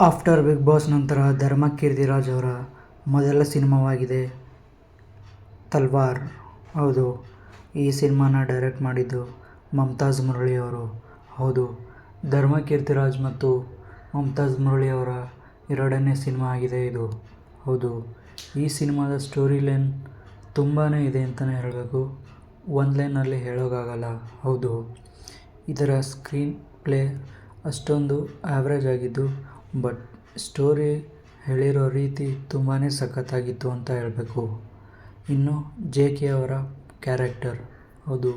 After big boss ನಂತರ ಧರ್ಮ ಕೀರ್ತಿರಾಜ್ ಅವರ ಮೊದಲ ಸಿನಿಮಾವಾಗಿದೆ. ತಲ್ವಾರ್. ಹೌದು, ಈ ಸಿನಿಮಾನ ಡೈರೆಕ್ಟ್ ಮಾಡಿದ್ದು ಮಮತಾಜ್ ಮುರಳಿ ಅವರು. ಹೌದು, ಧರ್ಮ ಕೀರ್ತಿರಾಜ್ ಮತ್ತು ಮಮತಾಜ್ ಮುರಳಿ ಅವರ ಎರಡನೇ ಸಿನಿಮಾ ಆಗಿದೆ ಇದು. ಹೌದು, ಈ ಸಿನಿಮಾದ ಸ್ಟೋರಿ ಲೈನ್ ತುಂಬಾ ಇದೆ ಅಂತಲೇ ಹೇಳಬೇಕು. ಒಂದು ಲೈನಲ್ಲಿ ಹೇಳೋಕ್ಕಾಗಲ್ಲ ಹೌದು, ಇದರ ಸ್ಕ್ರೀನ್ ಪ್ಲೇ ಅಷ್ಟೊಂದು ಆ್ಯಾವ್ರೇಜ್ ಆಗಿದ್ದು ಬಟ್ ಸ್ಟೋರಿ ಹೇಳಿರೋ ರೀತಿ ತುಂಬಾ ಸಖತ್ತಾಗಿತ್ತು ಅಂತ ಹೇಳಬೇಕು. ಇನ್ನು ಜೆ ಕೆ ಅವರ ಕ್ಯಾರೆಕ್ಟರ್ ಹೌದು.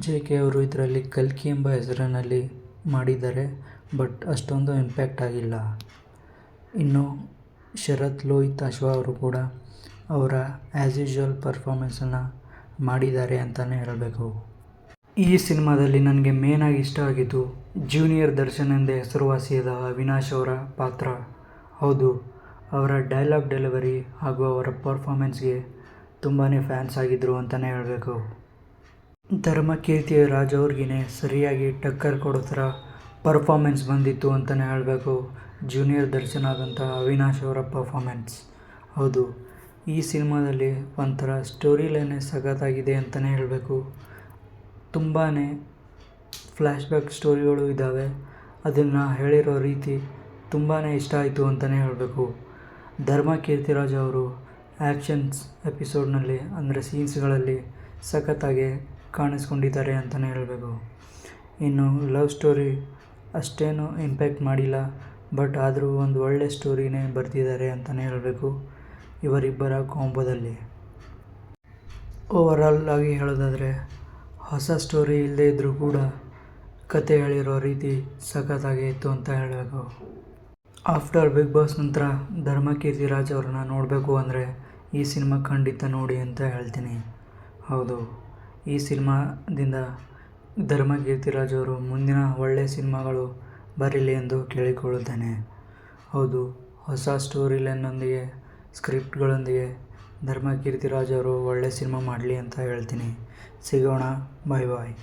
ಜೆ ಕೆ ಅವರು ಇದರಲ್ಲಿ ಕಲ್ಕಿ ಎಂಬ ಹೆಸರಿನಲ್ಲಿ ಮಾಡಿದ್ದಾರೆ ಬಟ್ ಅಷ್ಟೊಂದು ಇಂಪ್ಯಾಕ್ಟ್ ಆಗಿಲ್ಲ. ಇನ್ನು ಶರತ್ ಲೋಹಿತ್ ಅಶ್ವ ಅವರು ಕೂಡ ಅವರ ಆ್ಯಸ್ ಯೂಶ್ವಲ್ ಪರ್ಫಾಮೆನ್ಸನ್ನು ಮಾಡಿದ್ದಾರೆ ಅಂತಲೇ ಹೇಳಬೇಕು. ಈ ಸಿನಿಮಾದಲ್ಲಿ ನನಗೆ ಮೇನಾಗಿ ಇಷ್ಟ ಆಗಿದ್ದು ಜೂನಿಯರ್ ದರ್ಶನ್ ಎಂದೇ ಹೆಸರುವಾಸಿಯಾದ ಅವಿನಾಶ್ ಅವರ ಪಾತ್ರ. ಹೌದು, ಅವರ ಡೈಲಾಗ್ ಡೆಲಿವರಿ ಹಾಗೂ ಅವರ ಪರ್ಫಾರ್ಮೆನ್ಸ್ಗೆ ತುಂಬಾ ಫ್ಯಾನ್ಸ್ ಆಗಿದ್ದರು ಅಂತಲೇ ಹೇಳಬೇಕು. ಧರ್ಮಕೀರ್ತಿಯ ರಾಜ್ ಅವ್ರಿಗೇ ಸರಿಯಾಗಿ ಟಕ್ಕರ್ ಕೊಡೋ ಥರ ಪರ್ಫಾರ್ಮೆನ್ಸ್ ಬಂದಿತ್ತು ಅಂತಲೇ ಹೇಳಬೇಕು ಜೂನಿಯರ್ ದರ್ಶನ್ ಆದಂಥ ಅವಿನಾಶ್ ಅವರ ಪರ್ಫಾರ್ಮೆನ್ಸ್ ಹೌದು, ಈ ಸಿನಿಮಾದಲ್ಲಿ ಒಂಥರ ಸ್ಟೋರಿ ಲೈನೇ ಸಖತ್ತಾಗಿದೆ ಅಂತಲೇ ಹೇಳಬೇಕು. ತುಂಬಾ ಫ್ಲ್ಯಾಶ್ ಬ್ಯಾಕ್ ಸ್ಟೋರಿಗಳು ಇದ್ದಾವೆ ಅದನ್ನು ಹೇಳಿರೋ ರೀತಿ ತುಂಬಾ ಇಷ್ಟ ಆಯಿತು ಅಂತಲೇ ಹೇಳಬೇಕು. ಧರ್ಮ ಕೀರ್ತಿರಾಜ್ ಅವರು ಆ್ಯಕ್ಷನ್ಸ್ ಎಪಿಸೋಡ್ನಲ್ಲಿ ಅಂದರೆ ಸೀನ್ಸ್ಗಳಲ್ಲಿ ಸಖತ್ತಾಗಿ ಕಾಣಿಸ್ಕೊಂಡಿದ್ದಾರೆ ಅಂತಲೇ ಹೇಳಬೇಕು. ಇನ್ನು ಲವ್ ಸ್ಟೋರಿ ಅಷ್ಟೇನು ಇಂಪ್ಯಾಕ್ಟ್ ಮಾಡಿಲ್ಲ ಬಟ್ ಆದರೂ ಒಂದು ಒಳ್ಳೆ ಸ್ಟೋರಿನೇ ಬರ್ತಿದ್ದಾರೆ ಅಂತಲೇ ಹೇಳಬೇಕು ಇವರಿಬ್ಬರ ಕಾಂಬೋದಲ್ಲಿ ಓವರಾಲ್ ಆಗಿ ಹೇಳೋದಾದರೆ ಹೊಸ ಸ್ಟೋರಿ ಇಲ್ಲದೇ ಇದ್ದರೂ ಕೂಡ ಕತೆ ಹೇಳಿರೋ ರೀತಿ ಸಖತ್ತಾಗಿ ಇತ್ತು ಅಂತ ಹೇಳಬೇಕು. ಆಫ್ಟರ್ ಬಿಗ್ ಬಾಸ್ ನಂತರ ಧರ್ಮಕೀರ್ತಿ ರಾಜ್ ಅವ್ರನ್ನ ನೋಡಬೇಕು ಅಂದರೆ ಈ ಸಿನಿಮಾ ಖಂಡಿತ ನೋಡಿ ಅಂತ ಹೇಳ್ತೀನಿ. ಹೌದು, ಈ ಸಿನಿಮಾದಿಂದ ಧರ್ಮಕೀರ್ತಿ ರಾಜ್ ಅವರು ಮುಂದಿನ ಒಳ್ಳೆಯ ಸಿನಿಮಾಗಳು ಬರಲಿ ಎಂದು ಕೇಳಿಕೊಳ್ಳುತ್ತೇನೆ. ಹೌದು, ಹೊಸ ಸ್ಟೋರಿ ಲೈನ್ನೊಂದಿಗೆ ಸ್ಕ್ರಿಪ್ಟ್ಗಳೊಂದಿಗೆ ಧರ್ಮ ಕೀರ್ತಿರಾಜ್ ಅವರು ಒಳ್ಳೆಯ ಸಿನಿಮಾ ಮಾಡಲಿ ಅಂತ ಹೇಳ್ತೀನಿ. ಸಿಗೋಣ. ಬಾಯ್ ಬಾಯ್